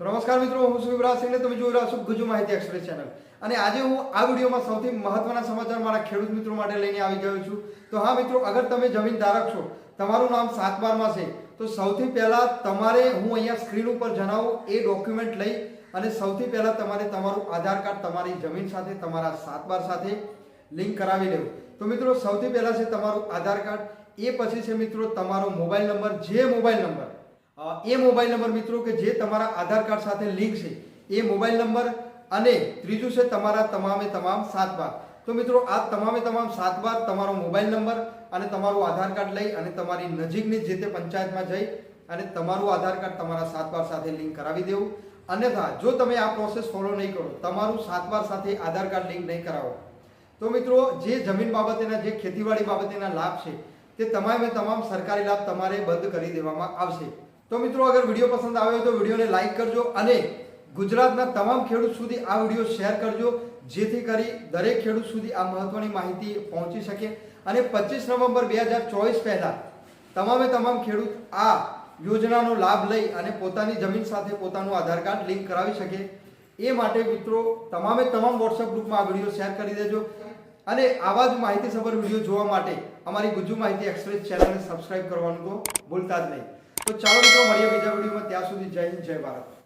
તો નમસ્કાર મિત્રો, હું છું યુવરાજ સિંહ તમે જોઈ રહ્યા છો ગુજુ માહિતી એક્સપ્રેસ ચેનલ. અને આજે હું આ વિડીયોમાં સૌથી મહત્વના સમાચાર મારા ખેડૂત મિત્રો માટે લઈને આવી ગયો છું. તો હા મિત્રો, અગર તમે જમીન ધારક છો, તમારું નામ સાત બારમાં છે, તો સૌથી પહેલાં તમારે હું અહીંયા સ્ક્રીન ઉપર જણાવું, એ ડોક્યુમેન્ટ લઈ અને સૌથી પહેલાં તમારે તમારું આધાર કાર્ડ તમારી જમીન સાથે, તમારા સાત બાર સાથે લિંક કરાવી લેવું. તો મિત્રો, સૌથી પહેલાં છે તમારું આધાર કાર્ડ, એ પછી છે મિત્રો, તમારો મોબાઈલ નંબર, જે મોબાઈલ નંબર એ મોબાઈલ નંબર મિત્રો કે જે તમારા આધાર કાર્ડ સાથે લિંક છે, એ મોબાઈલ નંબર અને ત્રીજું છે તમારા તમામે તમામ સાત બાર. તો મિત્રો, આ તમામે તમામ સાત બાર તમારો મોબાઈલ નંબર અને તમારું આધાર કાર્ડ લઈ અને તમારી નજીકની જે તે પંચાયતમાં જઈ અને તમારું આધાર કાર્ડ તમારા સાત બાર સાથે લિંક કરાવી દેવું. અન્યથા, જો તમે આ પ્રોસેસ ફોલો નહીં કરો, તમારું સાત બાર સાથે આધાર કાર્ડ લિંક નહીં કરાવો. તો મિત્રો, જે જમીન બાબતેના, જે ખેતીવાડી બાબતેના લાભ છે, તે તમામે તમામ સરકારી લાભ તમારે બંધ કરી દેવામાં આવશે. તો મિત્રો, અગર વીડિયો પસંદ આવ્યો તો વિડીયોને લાઈક કરજો અને ગુજરાતના તમામ ખેડૂત સુધી આ વીડિયો શેર કરજો, જેથી કરી દરેક ખેડૂત સુધી આ મહત્વની માહિતી પહોંચી શકે. અને પચીસ નવેમ્બર બે હજાર ચોવીસ પહેલાં તમામે તમામ ખેડૂત આ યોજનાનો લાભ લઈ અને પોતાની જમીન સાથે પોતાનું આધાર કાર્ડ લિંક કરાવી શકે. એ માટે મિત્રો, તમામે તમામ વોટ્સઅપ ગ્રુપમાં આ વીડિયો શેર કરી દેજો. અને આવા જ માહિતીસભર વીડિયો જોવા માટે અમારી ગુજુ માહિતી એક્સપ્રેસ ચેનલને સબસ્ક્રાઇબ કરવાનું તો ભૂલતા જ નહીં. તો ચાલો મિત્રો મળીએ બીજા વિડીયોમાં. ત્યાં સુધી જય હિન્દ જય ભારત.